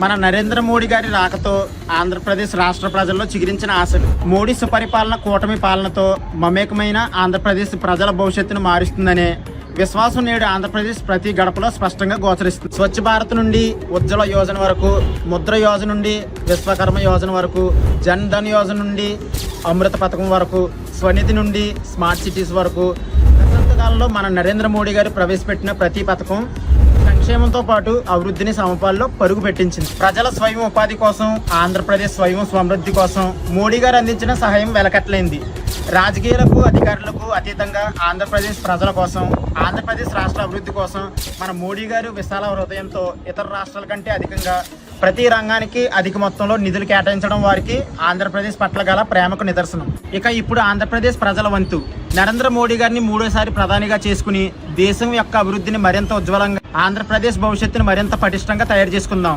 మన నరేంద్ర మోడీ గారి రాకతో ఆంధ్రప్రదేశ్ రాష్ట్ర ప్రజల్లో చిగురించిన ఆశలు. మోడీ సుపరిపాలన కూటమి పాలనతో మమేకమైన ఆంధ్రప్రదేశ్ ప్రజల భవిష్యత్తును మారుస్తుందనే విశ్వాసం నేడు ఆంధ్రప్రదేశ్ ప్రతి గడపలో స్పష్టంగా గోచరిస్తుంది. స్వచ్ఛ భారత్ నుండి ఉజ్వల యోజన వరకు ముద్ర యోజన నుండి విశ్వకర్మ యోజన వరకు జన్ ధన్ యోజన నుండి అమృత పథకం వరకు స్వనిధి నుండి స్మార్ట్ సిటీస్ వరకు ప్రస్తుత కాలంలో మన నరేంద్ర మోడీ గారు ప్రవేశపెట్టిన ప్రతి పథకం సంక్షేమంతో పాటు అభివృద్ధిని సమపాల్లో పరుగు పెట్టించింది. ప్రజల స్వయం ఉపాధి కోసం ఆంధ్రప్రదేశ్ స్వయం సమృద్ధి కోసం మోడీ గారు అందించిన సహాయం వెలకట్లేంది. రాజకీయాలకు అధికారులకు అతీతంగా ఆంధ్రప్రదేశ్ ప్రజల కోసం ఆంధ్రప్రదేశ్ రాష్ట్ర అభివృద్ధి కోసం మన మోడీ గారు విశాల హృదయంతో ఇతర రాష్ట్రాల కంటే అధికంగా ప్రతి రంగానికి అధిక మొత్తంలో నిధులు కేటాయించడం వారికి ఆంధ్రప్రదేశ్ పట్ల గల ప్రేమకు నిదర్శనం. ఇక ఇప్పుడు ఆంధ్రప్రదేశ్ ప్రజల వంతు. నరేంద్ర మోడీ గారిని మూడోసారి ప్రధానిగా చేసుకుని దేశం యొక్క అభివృద్ధిని మరింత ఉజ్వలంగా ఆంధ్రప్రదేశ్ భవిష్యత్తును మరింత పటిష్టంగా తయారు చేసుకుందాం.